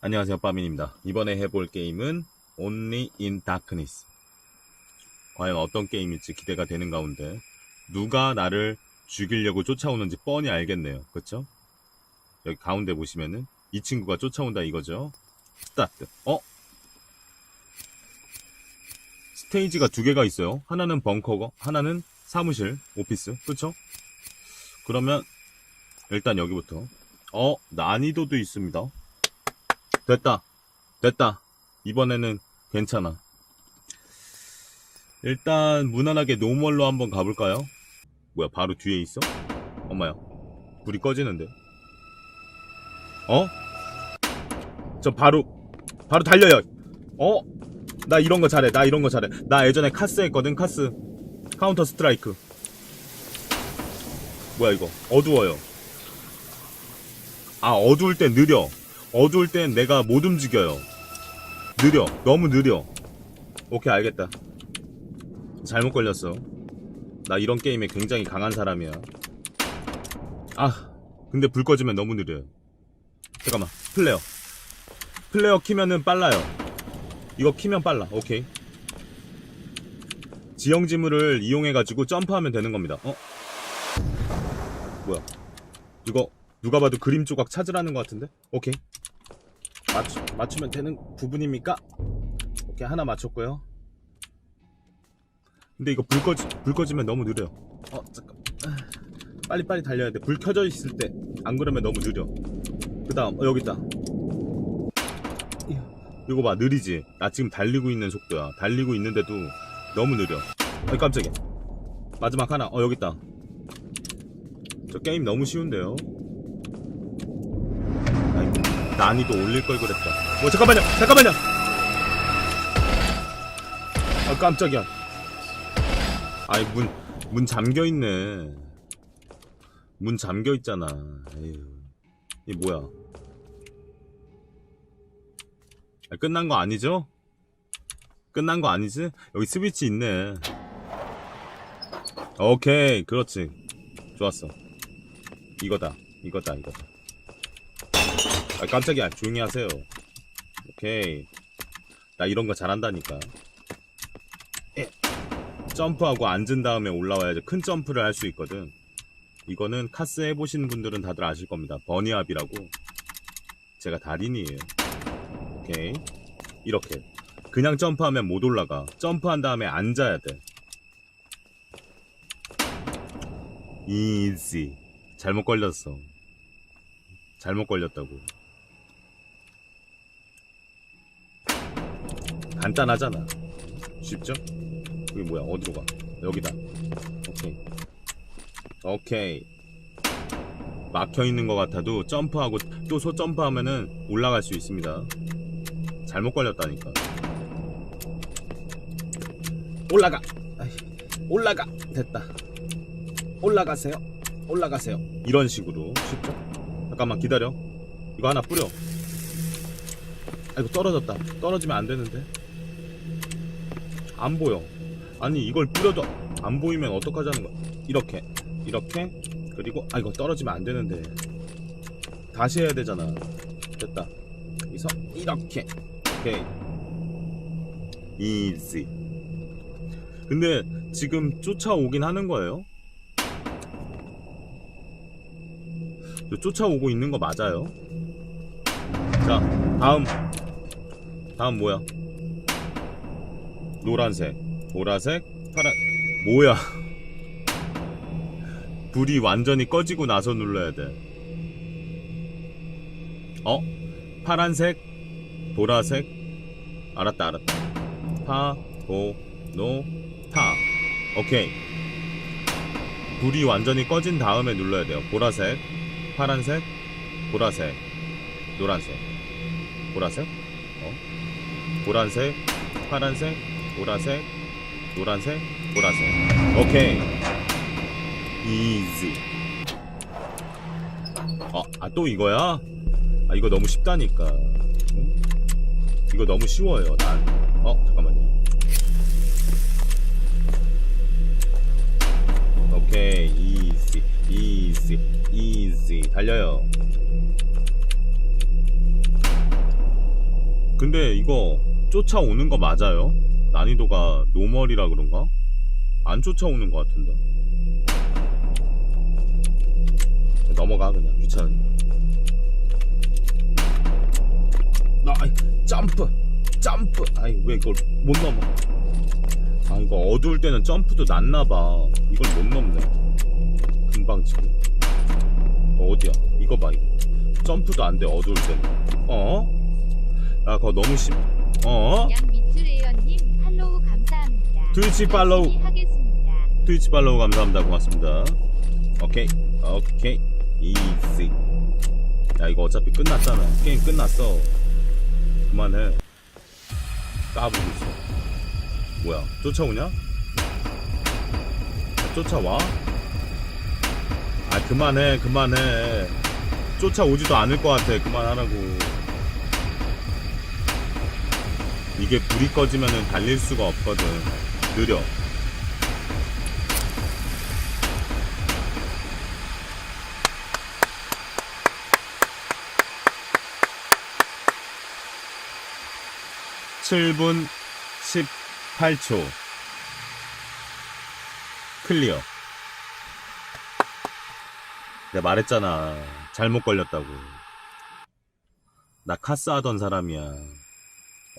안녕하세요 빠민입니다. 이번에 해볼 게임은 Only in Darkness. 과연 어떤 게임일지 기대가 되는 가운데 누가 나를 죽이려고 쫓아오는지 뻔히 알겠네요. 그쵸? 여기 가운데 보시면은 이 친구가 쫓아온다 이거죠? 스타트. 어? 스테이지가 두 개가 있어요. 하나는 벙커고 하나는 사무실 오피스. 그쵸? 그러면 일단 여기부터. 어? 난이도도 있습니다 됐다. 됐다. 이번에는 괜찮아. 일단 무난하게 노멀로 한번 가볼까요? 뭐야 바로 뒤에 있어? 엄마야 불이 꺼지는데 어? 저 바로 바로 달려요 어? 나 이런 거 잘해 나 이런 거 잘해 나 예전에 카스 했거든 카스 카운터 스트라이크 뭐야 이거 어두워요 아 어두울 땐 느려 어두울 땐 내가 못 움직여요. 느려. 너무 느려. 오케이, 알겠다. 잘못 걸렸어. 나 이런 게임에 굉장히 강한 사람이야. 아, 근데 불 꺼지면 너무 느려요. 잠깐만, 플레어. 플레어 키면은 빨라요. 이거 키면 빨라. 오케이. 지형 지물을 이용해가지고 점프하면 되는 겁니다. 어? 뭐야? 이거 누가 봐도 그림 조각 찾으라는 것 같은데? 오케이. 맞추, 맞추면 되는 부분입니까? 오케이, 하나 맞췄고요. 근데 이거 불 꺼지, 불 꺼지면 너무 느려. 어, 잠깐. 아, 빨리빨리 달려야 돼. 불 켜져 있을 때. 안 그러면 너무 느려. 그 다음, 어, 여기 있다. 이거 봐, 느리지? 나 지금 달리고 있는 속도야. 달리고 있는데도 너무 느려. 아이, 깜짝이야. 마지막 하나. 어, 여기 있다. 저 게임 너무 쉬운데요? 난이도 올릴 걸 그랬다. 뭐 잠깐만요, 잠깐만요. 아 깜짝이야. 아이 문, 문 잠겨 있네. 문 잠겨 있잖아. 에휴, 이 뭐야? 아, 끝난 거 아니죠? 끝난 거 아니지? 여기 스위치 있네. 오케이, 그렇지. 좋았어. 이거다, 이거다, 이거다. 아 깜짝이야. 조용히 하세요. 오케이. 나 이런 거 잘한다니까. 에. 점프하고 앉은 다음에 올라와야지 큰 점프를 할 수 있거든. 이거는 카스 해보신 분들은 다들 아실 겁니다. 버니압이라고. 제가 달인이에요. 오케이. 이렇게. 그냥 점프하면 못 올라가. 점프한 다음에 앉아야 돼. 이지. 잘못 걸렸어. 잘못 걸렸다고 간단하잖아. 쉽죠? 여기 뭐야? 어디로 가? 여기다. 오케이. 오케이. 막혀 있는 것 같아도 점프하고 또 소 점프하면은 올라갈 수 있습니다. 잘못 걸렸다니까. 올라가. 올라가. 됐다. 올라가세요. 올라가세요. 이런 식으로 쉽죠? 잠깐만 기다려. 이거 하나 뿌려. 아이고 떨어졌다. 떨어지면 안 되는데. 안 보여. 아니 이걸 뿌려도 안 보이면 어떡하자는 거야. 이렇게 이렇게 그리고 아 이거 떨어지면 안 되는데. 다시 해야 되잖아. 됐다. 여기서 이렇게 오케이. 이지. 근데 지금 쫓아오긴 하는 거예요? 쫓아오고 있는 거 맞아요? 자, 다음. 다음 뭐야? 노란색, 보라색, 파란. 뭐야? 불이 완전히 꺼지고 나서 눌러야 돼. 어? 파란색, 보라색. 알았다, 알았다. 파, 보, 노, 타. 오케이. 불이 완전히 꺼진 다음에 눌러야 돼요. 보라색, 파란색, 보라색, 노란색, 보라색, 어? 보라색, 파란색, 보라색, 노란색, 보라색. 오케이. 이지. 어, 아, 또 이거야? 아, 이거 너무 쉽다니까. 응? 이거 너무 쉬워요, 난. 어, 잠깐만요. 오케이, 이지, 이지, 이지. 달려요. 근데 이거 쫓아오는 거 맞아요? 난이도가 노멀이라 그런가? 안 쫓아오는 거 같은데. 넘어가 그냥 귀찮으니. 나 아이, 점프 점프 아이 왜 이걸 못 넘어? 아 이거 어두울 때는 점프도 낮나봐. 이걸 못 넘네. 금방 치고. 어, 어디야? 이거 봐 이거. 점프도 안 돼 어두울 때는. 어? 야 그거 너무 심. 어? 양미츠레이언님 팔로우 감사합니다. 트위치 팔로우. 하겠습니다. 트위치 팔로우 감사합니다. 고맙습니다. 오케이, 오케이, 이지. 야 이거 어차피 끝났잖아. 게임 끝났어. 그만해. 까부고 있어. 뭐야? 쫓아오냐? 야, 쫓아와? 아 그만해, 그만해. 쫓아오지도 않을 것 같아. 그만하라고. 이게 불이 꺼지면은 달릴 수가 없거든. 느려. 칠분 18초. 클리어. 내가 말했잖아. 잘못 걸렸다고. 나 카스 하던 사람이야.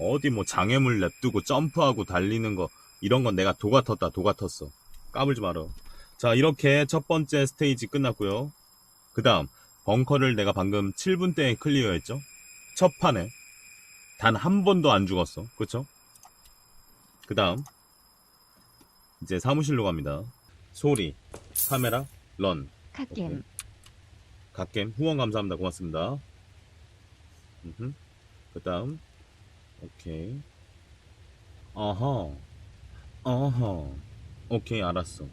어디 뭐 장애물 냅두고 점프하고 달리는 거, 이런 건 내가 도 같았다, 도 같았어. 까불지 마라. 자, 이렇게 첫 번째 스테이지 끝났고요. 그 다음, 벙커를 내가 방금 7분대에 클리어 했죠? 첫 판에. 단 한 번도 안 죽었어. 그쵸? 그 다음, 이제 사무실로 갑니다. 소리, 카메라, 런. 갓겜. 갓겜 후원 감사합니다. 고맙습니다. 그 다음 오케이 어허 어허 오케이 알았어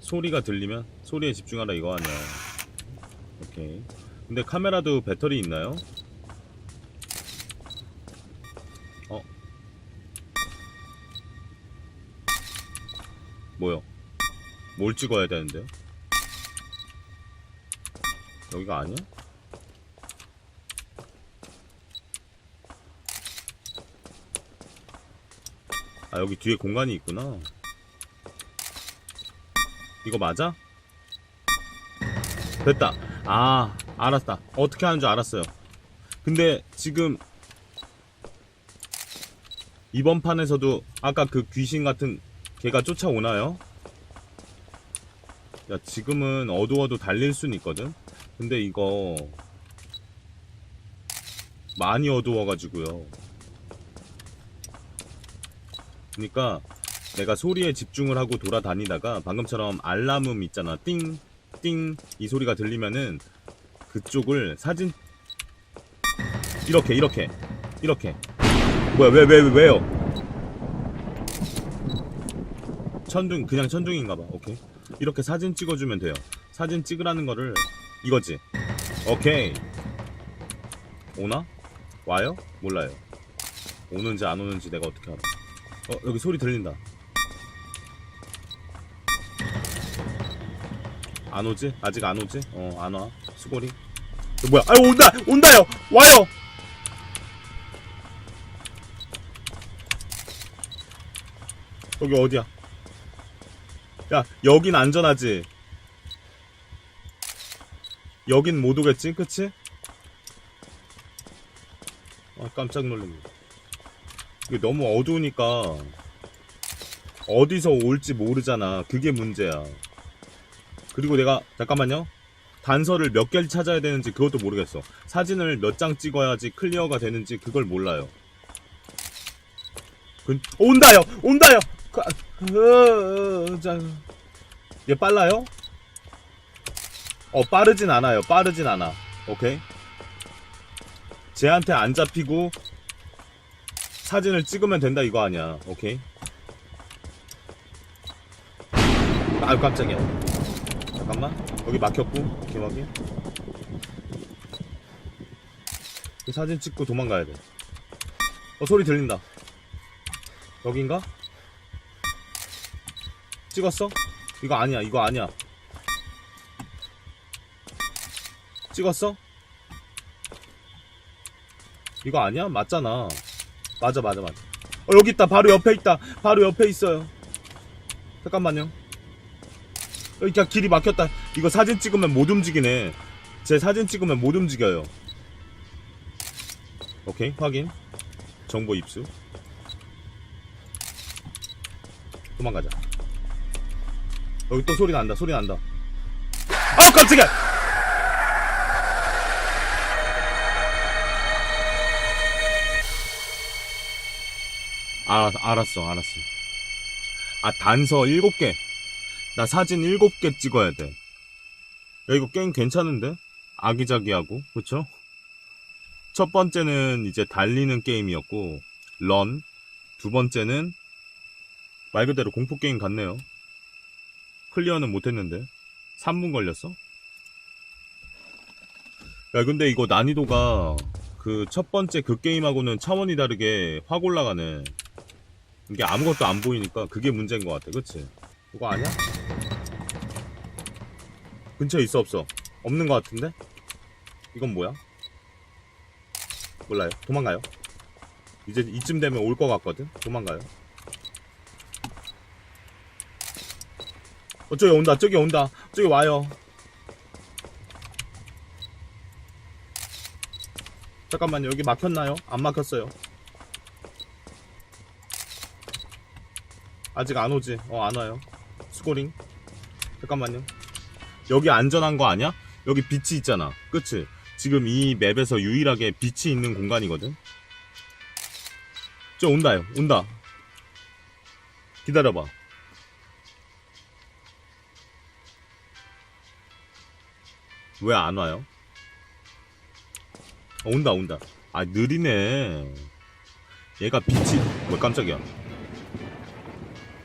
소리가 들리면 소리에 집중하라 이거 아니야 오케이 근데 카메라도 배터리 있나요? 어 뭐요? 뭘 찍어야 되는데요? 여기가 아니야? 아 여기 뒤에 공간이 있구나 이거 맞아? 됐다 아 알았다 어떻게 하는 줄 알았어요 근데 지금 이번 판에서도 아까 그 귀신 같은 걔가 쫓아오나요? 야 지금은 어두워도 달릴 순 있거든 근데 이거 많이 어두워가지고요. 그러니까 내가 소리에 집중을 하고 돌아다니다가 방금처럼 알람음 있잖아. 띵, 띵 이 소리가 들리면은 그쪽을 사진 이렇게 이렇게 이렇게 뭐야 왜 왜 왜, 왜 요? 천둥 그냥 천둥인가봐. 오케이 이렇게 사진 찍어주면 돼요. 사진 찍으라는 거를 이거지. 오케이. 오나? 와요? 몰라요. 오는지 안 오는지 내가 어떻게 알아? 어, 여기 소리 들린다. 안 오지? 아직 안 오지? 어, 안 와. 수고리. 어, 뭐야? 아유, 온다! 온다요! 와요! 여기 어디야? 야, 여긴 안전하지? 여긴 못 오겠지? 그치? 아, 깜짝 놀랐네. 너무 어두우니까 어디서 올지 모르잖아. 그게 문제야. 그리고 내가 잠깐만요. 단서를 몇 개를 찾아야 되는지 그것도 모르겠어. 사진을 몇 장 찍어야지 클리어가 되는지 그걸 몰라요. 그, 온다요! 온다요! 그, 아, 으, 자, 얘 빨라요? 어 빠르진 않아요 빠르진 않아 오케이 쟤한테 안 잡히고 사진을 찍으면 된다 이거 아니야 오케이 아유 깜짝이야 잠깐만 여기 막혔고 확인 그 사진 찍고 도망가야 돼 어 소리 들린다 여긴가? 찍었어? 이거 아니야 이거 아니야 찍었어? 이거 아니야? 맞잖아. 맞아, 맞아, 맞아. 어, 여기 있다. 바로 옆에 있다. 바로 옆에 있어요. 잠깐만요. 여기 그냥 길이 막혔다. 이거 사진 찍으면 못 움직이네. 제 사진 찍으면 못 움직여요. 오케이, 확인. 정보 입수. 도망가자. 여기 또 소리 난다, 소리 난다. 아우, 깜짝이야! 아, 알았어, 알았어. 아, 단서 7개. 나 사진 7개 찍어야 돼. 야, 이거 게임 괜찮은데? 아기자기하고, 그쵸? 첫 번째는 이제 달리는 게임이었고, 런. 두 번째는 말 그대로 공포게임 같네요. 클리어는 못했는데. 3분 걸렸어? 야, 근데 이거 난이도가 그 첫 번째 그 게임하고는 차원이 다르게 확 올라가네. 이게 아무것도 안 보이니까 그게 문제인 것 같아. 그치? 이거 아니야? 근처에 있어, 없어? 없는 것 같은데? 이건 뭐야? 몰라요. 도망가요. 이제 이쯤 되면 올 것 같거든? 도망가요. 어, 저기 온다, 저기 온다, 저기 와요. 잠깐만요, 여기 막혔나요? 안 막혔어요. 아직 안 오지? 어, 안 와요. 스코링. 잠깐만요. 여기 안전한 거 아니야? 여기 빛이 있잖아. 그치? 지금 이 맵에서 유일하게 빛이 있는 공간이거든? 저 온다요. 온다. 기다려봐. 왜 안 와요? 어, 온다, 온다. 아, 느리네. 얘가 빛이, 뭐 깜짝이야.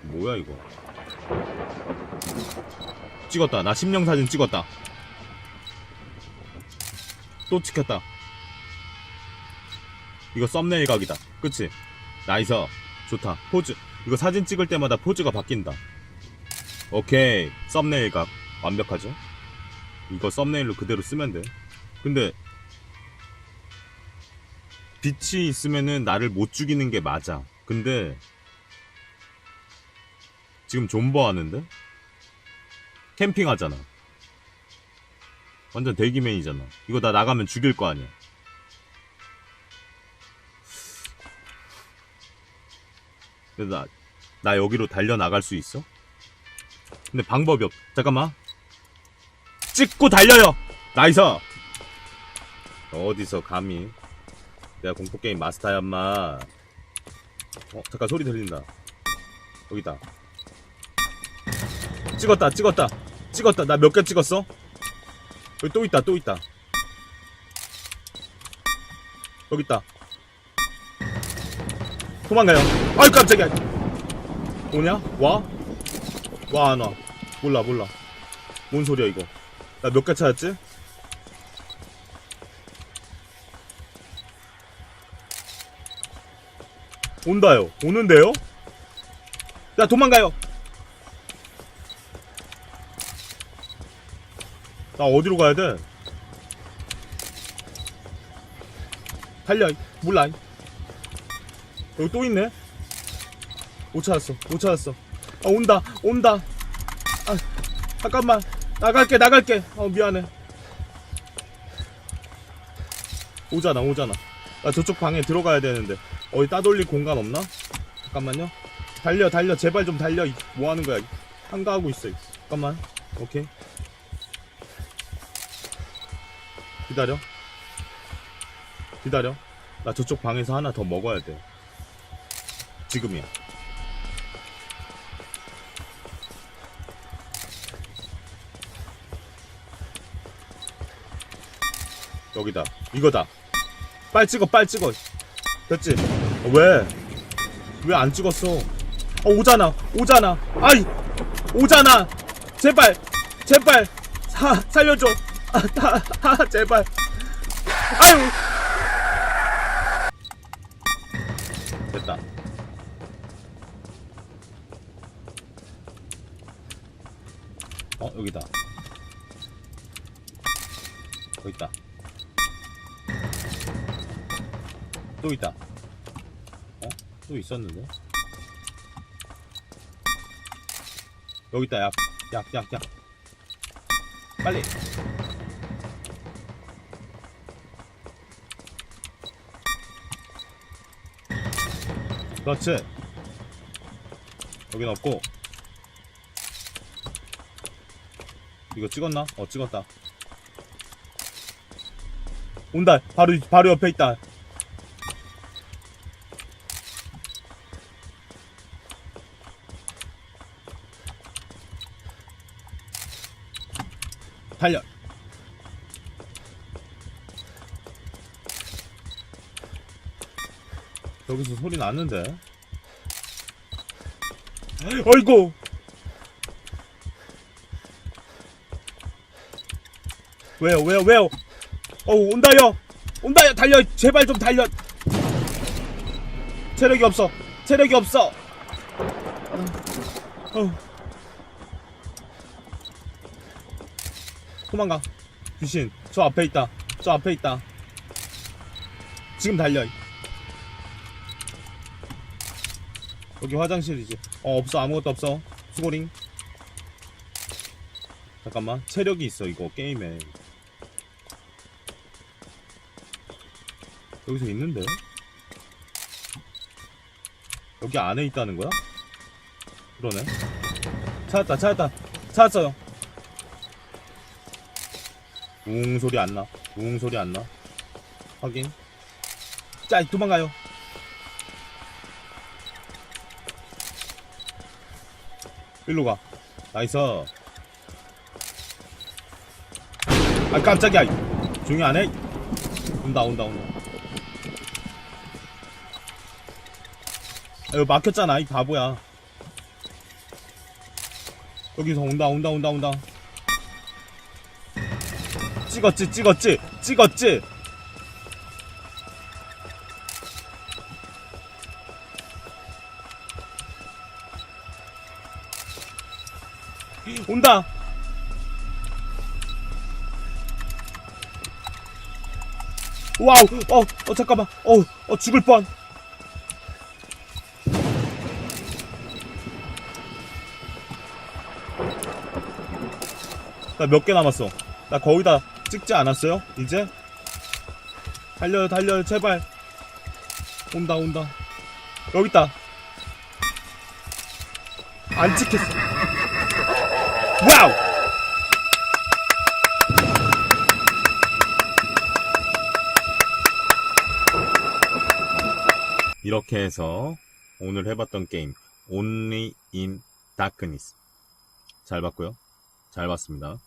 뭐야, 이거. 찍었다. 나 심령 사진 찍었다. 또 찍혔다. 이거 썸네일 각이다. 그치? 나이스. 좋다. 포즈. 이거 사진 찍을 때마다 포즈가 바뀐다. 오케이. 썸네일 각. 완벽하죠? 이거 썸네일로 그대로 쓰면 돼. 근데, 빛이 있으면은 나를 못 죽이는 게 맞아. 근데, 지금 존버 하는데? 캠핑 하잖아. 완전 대기맨이잖아. 이거 나 나가면 죽일 거 아니야. 근데 나, 나 여기로 달려나갈 수 있어? 근데 방법이 없, 잠깐만. 찍고 달려요! 나이스! 어디서 감히. 내가 공포게임 마스터야, 인마. 어, 잠깐 소리 들린다. 여기다. 찍었다, 찍었다. 찍었다. 나 몇 개 찍었어? 여기 또 있다, 또 있다. 여기 있다. 도망가요. 아유, 깜짝이야. 오냐? 와? 와, 안 와. 몰라, 몰라. 뭔 소리야, 이거. 나 몇 개 찾았지? 온다요. 오는데요? 야, 도망가요. 나 어디로 가야 돼? 달려. 몰라. 여기 또 있네. 못 찾았어. 못 찾았어. 아, 온다. 온다. 아, 잠깐만. 나갈게. 나갈게. 어, 미안해. 오잖아. 오잖아. 나 저쪽 방에 들어가야 되는데. 어디 따돌릴 공간 없나? 잠깐만요. 달려. 달려. 제발 좀 달려. 이- 뭐 하는 거야? 한가하고 있어. 잠깐만. 오케이. 기다려. 기다려. 나 저쪽 방에서 하나 더 먹어야 돼. 지금이야. 여기다. 이거다. 빨리 찍어, 빨리 찍어. 됐지? 어, 왜? 왜 안 찍었어? 어, 오잖아, 오잖아. 아이! 오잖아! 제발! 제발! 사, 살려줘! 아, 다, 아, 제발! 아유! 됐다. 어, 여기다. 여기 있다. 또 있다. 어? 또 있었는데? 여기 있다, 약. 약, 약, 약. 빨리. 그렇지. 여긴 없고. 이거 찍었나? 어, 찍었다. 온다. 바로, 바로 옆에 있다. 달려. 여기서 소리 났는데. 어이구. 왜요, 왜요, 왜요? 어우, 온다요. 온다요. 달려. 제발 좀 달려. 체력이 없어. 체력이 없어. 어우. 도망가. 귀신. 저 앞에 있다. 저 앞에 있다. 지금 달려. 여기 화장실이지. 어, 없어. 아무것도 없어. 수고링. 잠깐만. 체력이 있어, 이거, 게임에. 여기서 있는데? 여기 안에 있다는 거야? 그러네. 찾았다, 찾았다. 찾았어요. 웅 소리 안 나. 웅 소리 안 나. 확인. 자, 도망가요. 일로 가. 나이스. 아, 깜짝이야. 조용히 안 해. 온다, 온다, 온다. 아, 이거 막혔잖아, 이 바보야. 여기서 온다, 온다, 온다, 온다. 찍었지, 찍었지, 찍었지. 와우, 어, 어, 잠깐만, 어, 어, 죽을 뻔. 나 몇 개 남았어. 나 거의 다 찍지 않았어요? 이제? 달려요, 달려요, 제발. 온다, 온다. 여기 있다. 안 찍혔어. 와우! 이렇게 해서 오늘 해봤던 게임 Only in Darkness 잘 봤고요. 잘 봤습니다.